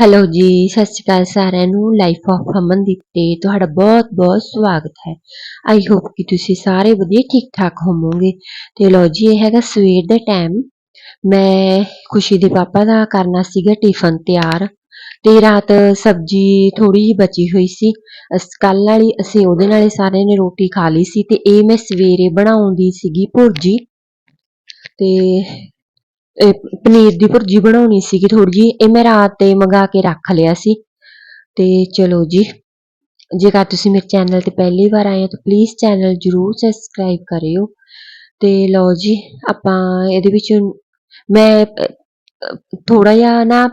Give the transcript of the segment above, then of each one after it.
Hello ਜੀ, ਸਤਿ ਸ਼੍ਰੀ ਅਕਾਲ ਸਾਰਿਆਂ ਨੂੰ ਲਾਈਫ ਆਫ ਅਮਨਦੀਪ ਤੇ ਤੁਹਾਡਾ ਬਹੁਤ-ਬਹੁਤ ਸਵਾਗਤ ਹੈ। ਆਈ ਹੋਪ ਕਿ ਤੁਸੀਂ ਸਾਰੇ ਵਧੀਆ ਠੀਕ-ਠਾਕ ਹੋਵੋਗੇ। ਤੇ ਲੋ ਜੀ, ਇਹ ਹੈਗਾ ਸਵੇਰ ਦਾ ਟਾਈਮ ਮੈਂ ਖੁਸ਼ੀ ਦੇ ਪਾਪਾ ਦਾ ਕਰਨਾ ਸੀਗਾ ਟਿਫਨ ਤਿਆਰ। ਤੇ ਰਾਤ ਸਬਜ਼ੀ ਥੋੜੀ ਜਿਹੀ ਬਚੀ ਹੋਈ ਸੀ। ਕੱਲ ਵਾਲੀ ਅਸੀਂ ਉਹਦੇ ਨਾਲ ਸਾਰਿਆਂ ਨੇ ਰੋਟੀ ਖਾ ਲਈ ਸੀ ਤੇ ਇਹ ਮੈਂ ਸਵੇਰੇ ਬਣਾਉਂਦੀ ਸੀਗੀ ਭੁਰਜੀ। ਤੇ ਪਨੀਰ ਦੀ ਭੁਰਜੀ ਬਣਾਉਣੀ ਸੀਗੀ ਥੋੜੀ ਜੀ ਇਹ ਮੈਂ ਰਾਤ ਤੇ ਮੰਗਾ ਕੇ ਰੱਖ ਲਿਆ ਸੀ। ਤੇ ਚਲੋ ਜੀ, ਜੇਕਰ ਤੁਸੀਂ ਮੇਰੇ ਚੈਨਲ ਤੇ ਪਹਿਲੀ ਵਾਰ ਆਏ ਹੋ ਤਾਂ ਪਲੀਜ਼ ਚੈਨਲ ਜਰੂਰ ਸਬਸਕ੍ਰਾਈਬ ਕਰਿਓ। ਤੇ ਲਓ ਜੀ, ਆਪਾਂ ਇਹਦੇ ਵਿੱਚ ਮੈਂ ਥੋੜਾ ਜਿਹਾ ਨਾ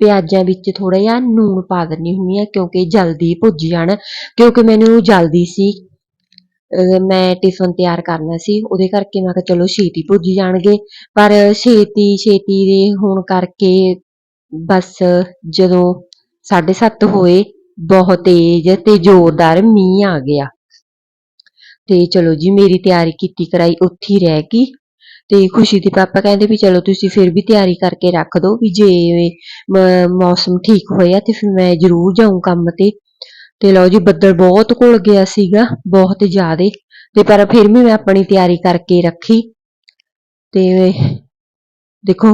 ਪਿਆਜ਼ਾਂ ਵਿੱਚ ਥੋੜਾ ਜਿਹਾ ਨੂਣ ਪਾ ਦਿੰਨੀ ਹੁੰਦੀ ਆ ਕਿਉਂਕਿ ਜਲਦੀ ਭੁੱਜ ਜਾਣ, ਕਿਉਂਕਿ ਮੈਨੂੰ ਜਲਦੀ ਸੀ ਮੈਂ ਟਿਫਨ ਤਿਆਰ ਕਰਨਾ ਸੀ, ਉਹਦੇ ਕਰਕੇ ਮੈਂ ਕਿਹਾ ਚਲੋ ਛੇਤੀ ਭੁੱਜ ਜਾਣਗੇ। ਪਰ ਛੇਤੀ ਛੇਤੀ ਦੇ ਹੋਣ ਕਰਕੇ ਬਸ ਜਦੋਂ 7:30 ਹੋਏ, ਬਹੁਤ ਤੇਜ਼ ਤੇ ਜ਼ੋਰਦਾਰ ਮੀਂਹ ਆ ਗਿਆ। ਤੇ ਚਲੋ ਜੀ, ਮੇਰੀ ਤਿਆਰੀ ਕੀਤੀ ਕਰਾਈ, ਉੱਥੇ ਹੀ ਰਹਿ ਗਈ। ਤੇ ਖੁਸ਼ੀ ਦੇ ਪਾਪਾ ਕਹਿੰਦੇ ਵੀ ਚਲੋ ਤੁਸੀਂ ਫਿਰ ਵੀ ਤਿਆਰੀ ਕਰਕੇ ਰੱਖ ਦਿਓ ਵੀ ਜੇ ਮ- ਮੌਸਮ ਠੀਕ ਹੋਇਆ ਤੇ ਫਿਰ ਮੈਂ ਜ਼ਰੂਰ ਜਾਊਂ ਕੰਮ ਤੇ। ਤੇ ਲਓ ਜੀ, ਬੱਦਲ ਬਹੁਤ ਘੁਲ ਗਿਆ ਸੀਗਾ, ਬਹੁਤ ਜ਼ਿਆਦੇ। ਤੇ ਪਰ ਫਿਰ ਵੀ ਮੈਂ ਆਪਣੀ ਤਿਆਰੀ ਕਰਕੇ ਰੱਖੀ। ਤੇ ਦੇਖੋ,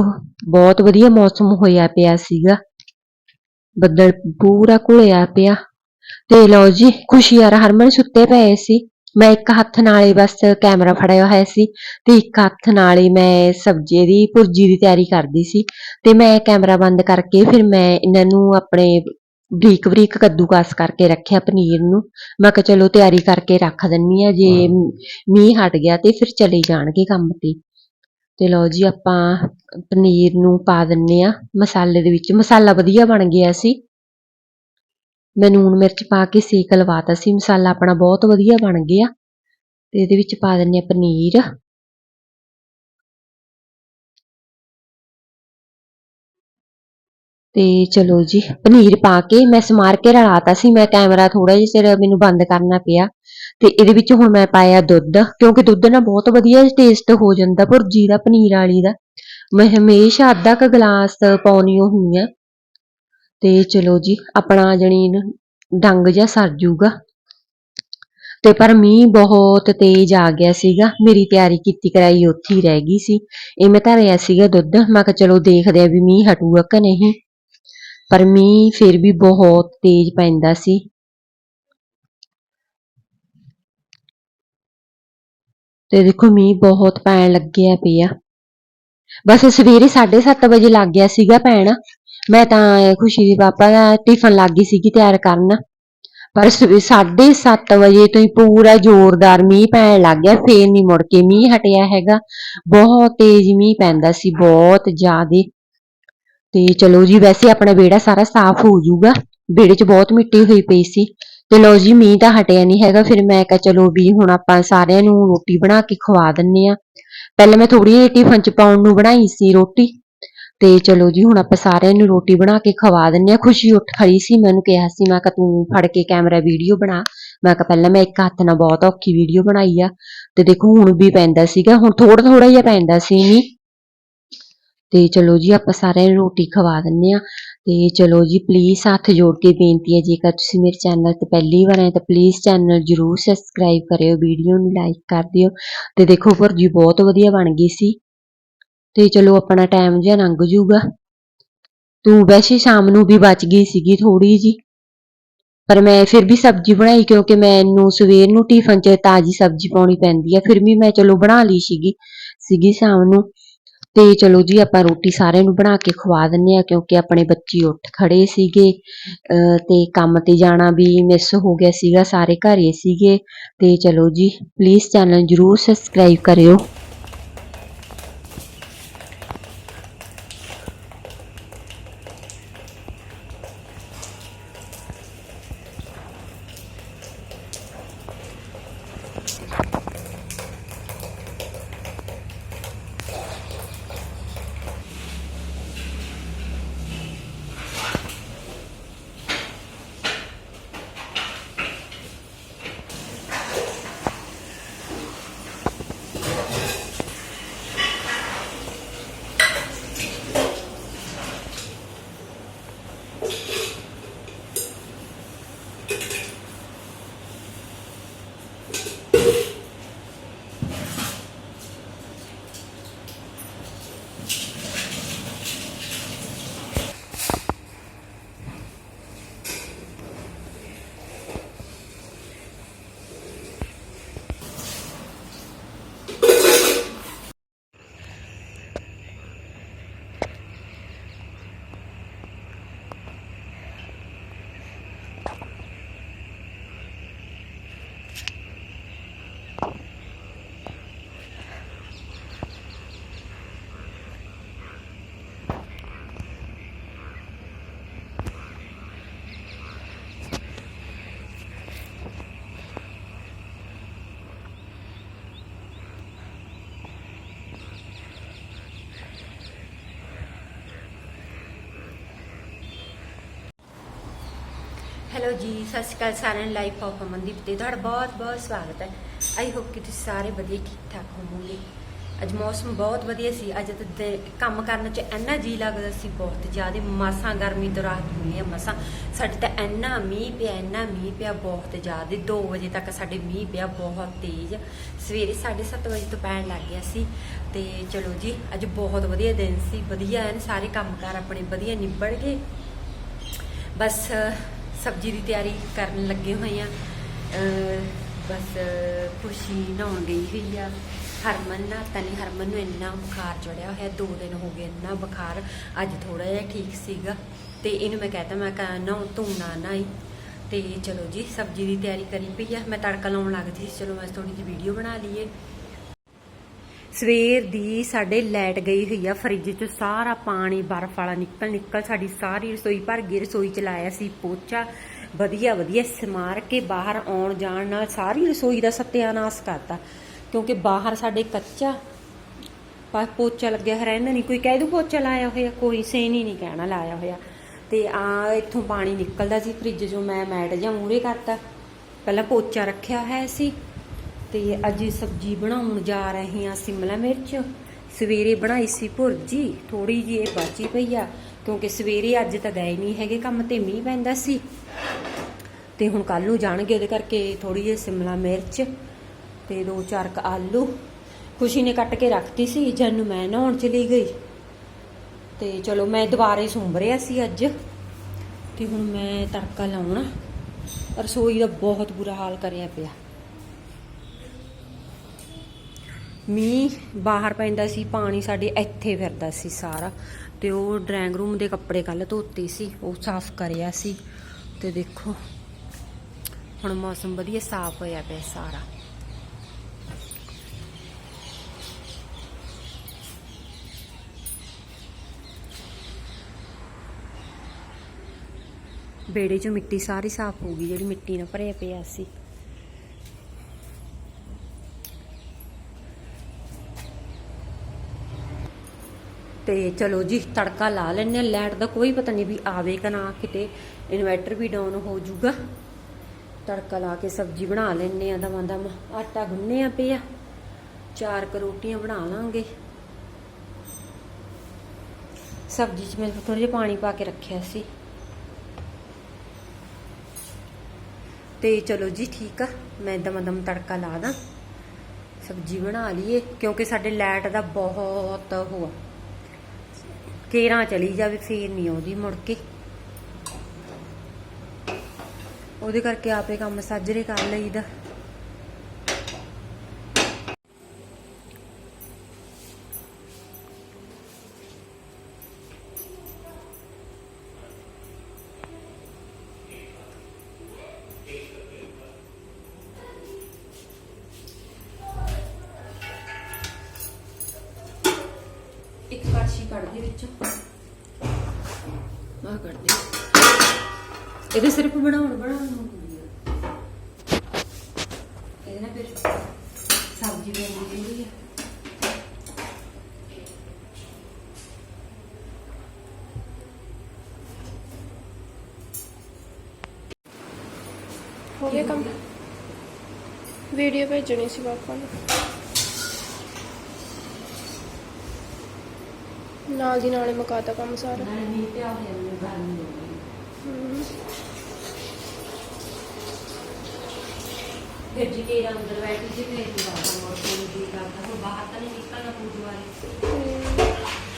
ਬਹੁਤ ਵਧੀਆ ਮੌਸਮ ਹੋਇਆ ਪਿਆ ਸੀਗਾ। ਬੱਦਲ ਪੂਰਾ ਘੁਲਿਆ ਪਿਆ। ਤੇ ਲਓ ਜੀ, ਖੁਸ਼ੀ ਯਾਰ ਹਰਮਨ ਸੁੱਤੇ ਪਏ ਸੀ। ਮੈਂ ਇੱਕ ਹੱਥ ਨਾਲ ਹੀ ਬਸ ਕੈਮਰਾ ਫੜਿਆ ਹੋਇਆ ਸੀ ਤੇ ਇੱਕ ਹੱਥ ਨਾਲ ਹੀ ਮੈਂ ਸਬਜ਼ੀ ਦੀ, ਭੁਰਜੀ ਦੀ ਤਿਆਰੀ ਕਰਦੀ ਸੀ। ਤੇ ਮੈਂ ਕੈਮਰਾ ਬੰਦ ਕਰਕੇ ਫਿਰ ਮੈਂ ਇਹਨਾਂ ਨੂੰ ਆਪਣੇ ਬਰੀਕ ਬਰੀਕ ਕੱਦੂਕਸ ਕਰਕੇ ਰੱਖਿਆ ਪਨੀਰ ਨੂੰ। ਮੈਂ ਕਿਹਾ ਚਲੋ ਤਿਆਰੀ ਕਰਕੇ ਰੱਖ ਦਿੰਨੀ ਆ ਜੇ ਮੀਂਹ ਹਟ ਗਿਆ ਤੇ ਫਿਰ ਚਲੇ ਜਾਣਗੇ ਕੰਮ ਤੇ। ਤੇ ਲਓ ਜੀ ਆਪਾਂ ਪਨੀਰ ਨੂੰ ਪਾ ਦਿੰਨੇ ਆ ਮਸਾਲੇ ਦੇ ਵਿੱਚ। ਮਸਾਲਾ ਵਧੀਆ ਬਣ ਗਿਆ ਸੀ। ਮੈਂ ਨੂਣ ਮਿਰਚ ਪਾ ਕੇ ਸੇਕ ਲਵਾਤਾ ਸੀ। ਮਸਾਲਾ ਆਪਣਾ ਬਹੁਤ ਵਧੀਆ ਬਣ ਗਿਆ। ਤੇ ਇਹਦੇ ਵਿੱਚ ਪਾ ਦਿੰਨੇ ਆ ਪਨੀਰ। ਤੇ ਚਲੋ ਜੀ, ਪਨੀਰ ਪਾ ਕੇ ਮੈਂ ਸਮਾਰ ਕੇ ਰਲਾਤਾ ਸੀ, ਮੈਂ ਕੈਮਰਾ ਥੋੜਾ ਜਿਹਾ ਚਿਰ ਮੈਨੂੰ ਬੰਦ ਕਰਨਾ ਪਿਆ ਤੇ ਇਹਦੇ ਵਿੱਚ ਹੁਣ ਮੈਂ ਪਾਇਆ ਦੁੱਧ, ਕਿਉਂਕਿ ਦੁੱਧ ਨਾਲ ਬਹੁਤ ਵਧੀਆ ਟੇਸਟ ਹੋ ਜਾਂਦਾ ਭੁਰਜੀ ਦਾ, ਪਨੀਰ ਵਾਲੀ ਦਾ। ਮੈਂ ਹਮੇਸ਼ਾ ਅੱਧਾ ਕ ਗਲਾਸ ਪਾਉਣੀ ਹੁੰਦੀ ਆ ਤੇ ਚਲੋ ਜੀ, ਆਪਣਾ ਜਣੀ ਡੰਗ ਜਿਹਾ ਸਰ ਜੂਗਾ। ਤੇ ਪਰ ਮੀਂਹ ਬਹੁਤ ਤੇਜ਼ ਆ ਗਿਆ ਸੀਗਾ, ਮੇਰੀ ਤਿਆਰੀ ਕੀਤੀ ਕਰਾਈ ਉੱਥੇ ਹੀ ਰਹਿ ਗਈ ਸੀ। ਇਹ ਮੈਂ ਧਰਿਆ ਸੀਗਾ ਦੁੱਧ, ਮੈਂ ਕਿਹਾ ਚਲੋ ਦੇਖਦੇ ਆ ਵੀ ਮੀਂਹ ਹਟੂਗਾ ਕਿ ਨਹੀਂ। ਪਰ ਮੀਂਹ ਫਿਰ ਵੀ ਬਹੁਤ ਤੇਜ਼ ਪੈਂਦਾ ਸੀ। ਤੇ ਦੇਖੋ ਮੀਂਹ ਬਹੁਤ ਪੈਣ ਲੱਗਿਆ ਪਿਆ। ਬਸ ਸਵੇਰੇ 7:30 ਵਜੇ ਲੱਗ ਗਿਆ ਸੀਗਾ ਪੈਣ ਮੈਂ ਤਾਂ ਖੁਸ਼ੀ ਦੇ ਪਾਪਾ ਦਾ ਟਿਫਨ ਲੱਗ ਗਈ ਸੀਗੀ ਤਿਆਰ ਕਰਨ। ਪਰ 7:30 ਵਜੇ ਤੋਂ ਹੀ ਪੂਰਾ ਜ਼ੋਰਦਾਰ ਮੀਂਹ ਪੈਣ ਲੱਗ ਗਿਆ। ਫੇਰ ਨਹੀਂ ਮੁੜ ਕੇ ਮੀਂਹ ਹਟਿਆ ਹੈਗਾ। ਬਹੁਤ ਤੇਜ਼ ਮੀਂਹ ਪੈਂਦਾ ਸੀ, ਬਹੁਤ ਜ਼ਿਆਦੇ। ਤੇ ਚਲੋ ਜੀ, ਵੈਸੇ ਆਪਣਾ ਵਿਹੜਾ ਸਾਰਾ ਸਾਫ਼ ਹੋ ਜਾਊਗਾ। ਵਿਹੜੇ 'ਚ ਬਹੁਤ ਮਿੱਟੀ ਹੋਈ ਪਈ ਸੀ। ਤੇ ਲੋ ਜੀ, ਮੀਂਹ ਤਾਂ ਹਟਿਆ ਨਹੀਂ ਹੈਗਾ। ਫਿਰ ਮੈਂ ਕਿਹਾ ਚਲੋ ਵੀ ਹੁਣ ਆਪਾਂ ਸਾਰਿਆਂ ਨੂੰ ਰੋਟੀ ਬਣਾ ਕੇ ਖਵਾ ਦਿੰਨੇ ਆ। ਪਹਿਲਾਂ ਮੈਂ ਥੋੜੀ ਜਿਹੀ ਟਿਫਨ 'ਚ ਪਾਉਣ ਨੂੰ ਬਣਾਈ ਸੀ ਰੋਟੀ। ਤੇ ਚਲੋ ਜੀ, ਹੁਣ ਆਪਾਂ ਸਾਰਿਆਂ ਨੂੰ ਰੋਟੀ ਬਣਾ ਕੇ ਖਵਾ ਦਿੰਨੇ ਆ। ਖੁਸ਼ੀ ਉੱਠ ਖੜੀ ਸੀ, ਮੈਨੂੰ ਕਿਹਾ ਸੀ, ਮੈਂ ਕਿਹਾ ਤੂੰ ਫੜ ਕੇ ਕੈਮਰਾ ਵੀਡੀਓ ਬਣਾ। ਮੈਂ ਕਿਹਾ ਪਹਿਲਾਂ ਮੈਂ ਇੱਕ ਹੱਥ ਨਾਲ ਬਹੁਤ ਔਖੀ ਵੀਡੀਓ ਬਣਾਈ ਆ। ਤੇ ਦੇਖੋ ਹੁਣ ਵੀ ਪੈਂਦਾ ਸੀਗਾ। ਹੁਣ ਥੋੜਾ ਥੋੜਾ ਜਿਹਾ ਪੈਂਦਾ ਸੀ ਨਹੀਂ ਤੇ ਚਲੋ ਜੀ, ਆਪਾਂ ਸਾਰਿਆਂ ਨੂੰ ਰੋਟੀ ਖਵਾ ਦਿੰਨੇ ਆ। ਤੇ ਚਲੋ ਜੀ ਪਲੀਜ਼ ਹੱਥ ਜੋੜ ਕੇ ਬੇਨਤੀ ਹੈ, ਜੇਕਰ ਤੁਸੀਂ ਮੇਰੇ ਚੈਨਲ ਤੇ ਪਹਿਲੀ ਵਾਰ ਆਏ ਤਾਂ ਪਲੀਜ਼ ਚੈਨਲ ਜਰੂਰ ਸਬਸਕ੍ਰਾਈਬ ਕਰਿਓ ਵੀਡੀਓ ਨੂੰ ਲਾਈਕ ਕਰ ਦਿਓ। ਤੇ ਦੇਖੋ, ਭੁਰਜੀ ਬਹੁਤ ਵਧੀਆ ਬਣ ਗਈ ਸੀ। ਤੇ ਚਲੋ, ਆਪਣਾ ਟਾਈਮ ਜਿਹਾ ਲੰਘ ਜੂਗਾ ਤੂੰ ਵੈਸੇ ਸ਼ਾਮ ਨੂੰ ਵੀ ਬਚ ਗਈ ਸੀਗੀ ਥੋੜੀ ਜੀ ਪਰ ਮੈਂ ਫਿਰ ਵੀ ਸਬਜ਼ੀ ਬਣਾਈ, ਕਿਉਂਕਿ ਮੈਨੂੰ ਸਵੇਰ ਨੂੰ ਟਿਫਨ 'ਚ ਤਾਜ਼ੀ ਸਬਜ਼ੀ ਪਾਉਣੀ ਪੈਂਦੀ ਆ। ਫਿਰ ਵੀ ਮੈਂ ਚਲੋ ਬਣਾ ਲਈ ਸੀਗੀ ਸੀਗੀ ਸ਼ਾਮ ਨੂੰ। ਤੇ ਚਲੋ ਜੀ, ਆਪਾਂ ਰੋਟੀ ਸਾਰਿਆਂ ਨੂੰ ਬਣਾ ਕੇ ਖਵਾ ਦਿੰਨੇ ਆ, ਕਿਉਂਕਿ ਆਪਣੇ ਬੱਚੇ ਉੱਠ ਖੜੇ ਸੀਗੇ। ਅਹ ਤੇ ਕੰਮ ਤੇ ਜਾਣਾ ਵੀ ਮਿਸ ਹੋ ਗਿਆ ਸੀਗਾ, ਸਾਰੇ ਘਰੇ ਸੀਗੇ। ਤੇ ਚਲੋ ਜੀ ਪਲੀਜ਼ ਚੈਨਲ ਜਰੂਰ ਸਬਸਕ੍ਰਾਈਬ ਕਰਿਓ। ਹੈਲੋ ਜੀ, ਸਤਿ ਸ਼੍ਰੀ ਅਕਾਲ ਸਾਰਿਆਂ ਨੂੰ ਲਾਈਫ ਆਫ ਅਮਨਦੀਪ ਤੇ ਤੁਹਾਡਾ ਬਹੁਤ ਬਹੁਤ ਸਵਾਗਤ ਹੈ। ਆਈ ਹੋਪ ਕਿ ਤੁਸੀਂ ਸਾਰੇ ਵਧੀਆ ਠੀਕ ਠਾਕ ਹੋਵੋਗੇ। ਅੱਜ ਮੌਸਮ ਬਹੁਤ ਵਧੀਆ ਸੀ, ਅੱਜ ਤਾਂ ਦੇ- ਕੰਮ ਕਰਨ ਚ ਇੰਨਾ ਜੀ ਲੱਗਦਾ ਸੀ, ਬਹੁਤ ਜ਼ਿਆਦਾ ਮਸਾਂ ਗਰਮੀ ਤੋਂ ਰਾਹਤ ਮਿਲੀ ਹੈ ਮਸਾਂ। ਸਾਡੇ ਤਾਂ ਇੰਨਾ ਮੀਂਹ ਪਿਆ, ਇੰਨਾ ਮੀਂਹ ਪਿਆ, ਬਹੁਤ ਜ਼ਿਆਦਾ 2 ਵਜੇ ਤੱਕ ਸਾਡੇ ਮੀਂਹ ਪਿਆ, ਬਹੁਤ ਤੇਜ਼। ਸਵੇਰੇ 7:30 ਵਜੇ ਤੋਂ ਪੈਣ ਲੱਗ ਗਿਆ ਸੀ, ਤੇ ਚਲੋ ਜੀ, ਅੱਜ ਬਹੁਤ ਵਧੀਆ ਦਿਨ ਸੀ, ਵਧੀਆ ਐਨ ਸਾਰੇ ਕੰਮਕਾਰ ਆਪਣੇ, ਵਧੀਆ ਨਿਬੜ ਗਏ। ਬਸ ਸਬਜ਼ੀ ਦੀ ਤਿਆਰੀ ਕਰਨ ਲੱਗੇ ਹੋਏ ਆ। ਬਸ ਖੁਸ਼ੀ ਨਹਾਉਣ ਗਈ ਹੋਈ ਆ। ਹਰਮਨ ਨਾ ਨਹੀਂ ਹਰਮਨ ਨੂੰ ਇੰਨਾ ਬੁਖਾਰ ਚੜਿਆ ਹੋਇਆ, ਦੋ ਦਿਨ ਹੋ ਗਏ ਇੰਨਾ ਬੁਖਾਰ, ਅੱਜ ਥੋੜਾ ਜਿਹਾ ਠੀਕ ਸੀਗਾ। ਤੇ ਇਹਨੂੰ ਮੈਂ ਕਹਤਾ, ਮੈਂ ਕਹਾਂ ਨਾ ਤੂੰ ਨਾ ਨਹਾਈ। ਤੇ ਚਲੋ ਜੀ, ਸਬਜ਼ੀ ਦੀ ਤਿਆਰੀ ਕਰੀ ਪਈ ਆ। ਮੈਂ ਤੜਕਾ ਲਾਉਣ ਲੱਗਦੀ ਸੀ। ਚਲੋ, ਮੈਂ ਥੋੜੀ ਜਿਹੀ ਵੀਡੀਓ ਬਣਾ ਲਈਏ। ਸਵੇਰ ਦੀ ਸਾਡੇ ਲਾਈਟ ਗਈ ਹੋਈ ਆ ਫਰਿੱਜ 'ਚ, ਸਾਰਾ ਪਾਣੀ ਬਰਫ਼ ਵਾਲਾ ਨਿਕਲ ਨਿਕਲ ਸਾਡੀ ਸਾਰੀ ਰਸੋਈ ਭਰ ਗਈ, ਰਸੋਈ ਚ ਲਾਇਆ ਸੀ ਪੋਚਾ। ਵਧੀਆ ਵਧੀਆ ਸਮਾਰ ਕੇ ਬਾਹਰ ਆਉਣ ਜਾਣ ਨਾਲ ਸਾਰੀ ਰਸੋਈ ਦਾ ਸਤਿਆਨਾਸ਼ ਕਰਤਾ। ਕਿਉਂਕਿ ਬਾਹਰ ਸਾਡੇ ਕੱਚਾ ਪਾ, ਪੋਚਾ ਲੱਗਿਆ ਹੋਇਆ, ਇਹਨਾਂ ਨਹੀਂ ਕੋਈ ਕਹਿ ਦੂ ਪੋਚਾ ਲਾਇਆ ਹੋਇਆ, ਕੋਈ ਸੇਨ ਹੀ ਨਹੀਂ ਕਹਿਣਾ ਲਾਇਆ ਹੋਇਆ। ਤੇ ਆ ਇੱਥੋਂ ਪਾਣੀ ਨਿਕਲਦਾ ਸੀ ਫਰਿੱਜ 'ਚੋਂ, ਮੈਂ ਮੈਟ ਜਾਂ ਮੂਰੇ ਕਰਤਾ। ਪਹਿਲਾਂ ਪੋਚਾ ਰੱਖਿਆ ਹੋਇਆ ਸੀ ਤੇ ਅੱਜ ਸਬਜ਼ੀ ਬਣਾਉਣ ਜਾ ਰਹੇ ਹਾਂ ਸਿਮਲਾ ਮਿਰਚ। ਸਵੇਰੇ ਬਣਾਈ ਸੀ ਭੁਰਜੀ ਥੋੜੀ ਜਿਹੀ ਇਹ ਬਾਚੀ ਪਈ ਆ, ਕਿਉਂਕਿ ਸਵੇਰੇ ਅੱਜ ਤਾਂ ਗਏ ਨਹੀਂ ਹੈਗੇ ਕੰਮ ਤੇ, ਮੀਂਹ ਪੈਂਦਾ ਸੀ। ਤੇ ਹੁਣ ਕੱਲ ਨੂੰ ਜਾਣਗੇ ਉਹਦੇ ਕਰਕੇ ਥੋੜੀ ਜਿਹੀ ਸਿਮਲਾ ਮਿਰਚ ਤੇ ਦੋ ਚਾਰ ਕ ਆਲੂ। ਖੁਸ਼ੀ ਨੇ ਕੱਟ ਕੇ ਰੱਖਤੀ ਸੀ, ਜਦ ਨੂੰ ਮੈਂ ਨਹਾਉਣ ਚਲੀ ਗਈ। ਤੇ ਚਲੋ ਮੈਂ ਦੁਬਾਰੇ ਸੁੰਬਰਿਆ ਸੀ ਅੱਜ। ਤੇ ਹੁਣ ਮੈਂ ਤੜਕਾ ਲਾਉਣਾ। ਰਸੋਈ ਦਾ ਬਹੁਤ ਬੁਰਾ ਹਾਲ ਕਰਿਆ ਪਿਆ। ਮੀਂਹ ਬਾਹਰ ਪੈਂਦਾ ਸੀ, ਪਾਣੀ ਸਾਡੇ ਇੱਥੇ ਫਿਰਦਾ ਸੀ ਸਾਰਾ। ਤੇ ਉਹ ਡਰਾਇੰਗ ਰੂਮ ਦੇ ਕੱਪੜੇ ਕੱਲ ਧੋਤੇ ਸੀ, ਉਹ ਸਾਫ਼ ਕਰਿਆ ਸੀ। ਤੇ ਦੇਖੋ, ਹੁਣ ਮੌਸਮ ਵਧੀਆ ਸਾਫ਼ ਹੋਇਆ ਪਿਆ ਸਾਰਾ। ਬੇੜੇ 'ਚੋਂ ਮਿੱਟੀ ਸਾਰੀ ਸਾਫ਼ ਹੋ ਗਈ, ਜਿਹੜੀ ਮਿੱਟੀ ਨਾਲ ਭਰਿਆ ਪਿਆ ਸੀ। ਤੇ ਚਲੋ ਜੀ, ਤੜਕਾ ਲਾ ਲੈਣੇ ਲਾਈਟ ਦਾ ਕੋਈ ਪਤਾ ਨਹੀਂ ਵੀ ਆਵੇ ਕਿ ਨਾ, ਕਿਤੇ ਇਨਵਰਟਰ ਵੀ ਡਾਊਨ ਹੋ ਜਾਊਗਾ। ਤੜਕਾ ਲਾ ਕੇ ਸਬਜ਼ੀ ਬਣਾ ਲੈਣੇ ਆ ਦਵਾਂ ਦਮ। ਆਟਾ ਗੁੰਨਿਆ ਪਿਆ। ਚਾਰ ਕ ਰੋਟੀਆਂ ਬਣਾ ਲਾਂਗੇ। ਸਬਜ਼ੀ 'ਚ ਮੈਂ ਥੋੜਾ ਜਿਹਾ ਪਾਣੀ ਪਾ ਕੇ ਰੱਖਿਆ ਸੀ। ਤੇ ਚਲੋ ਜੀ, ਠੀਕ ਆ। ਮੈਂ ਦਮ ਦਮ ਤੜਕਾ ਲਾ ਦਾਂ। ਸਬਜ਼ੀ ਬਣਾ ਲਈਏ, ਕਿਉਂਕਿ ਸਾਡੇ ਲਾਈਟ ਦਾ ਬਹੁਤ ਹੋਆ ਕੇਰਾਂ ਚਲੀ ਜਾਵੇ ਫੇਰ ਨਹੀਂ ਆਉਂਦੀ ਮੁੜ ਕੇ। ਉਹਦੇ ਕਰਕੇ ਆਪੇ ਕੰਮ ਸਾਜਰੇ ਕਰ ਲਈਦਾ। ਕੱਢ ਦੇ ਵਿੱਚੋਂ। ਆਹ ਕੱਢ ਦੇ ਇਹਦੇ ਸਿਰਫ ਬਣਾਉਣ ਬਣਾਉਣ ਨੂੰ ਹੁੰਦੀ ਆ। ਇਹਦੇ ਨਾਲ ਫਿਰ ਸਬਜ਼ੀ ਬਣ ਜਾਂਦੀ ਆ। ਹੋ ਗਿਆ ਕੰਮ। ਵੀਡੀਓ ਭੇਜਣੀ ਸੀ ਪਾਪਾ ਨੂੰ। ਨਾਲ ਦੀ ਨਾਲੇ ਮੁਕਾਤਾ ਕੰਮ ਸਾਰਾ। ਮੀਂਹ ਪਿਆ ਹੋਇਆ ਮੈਨੂੰ ਗਰਮੀ ਹੋ ਫਿਰ ਜੀ ਕੇ ਅੰਦਰ ਬੈਠੀ ਸੀ ਫਿਰ ਦੁਬਾਰਾ ਮੌਸਮ ਦੀ ਗੱਲ ਤਾਂ ਬਾਹਰ ਤਾਂ ਨਹੀਂ ਨਿਕਲਣਾ ਪੂਰੀ ਵਾਰੀ ਤੇ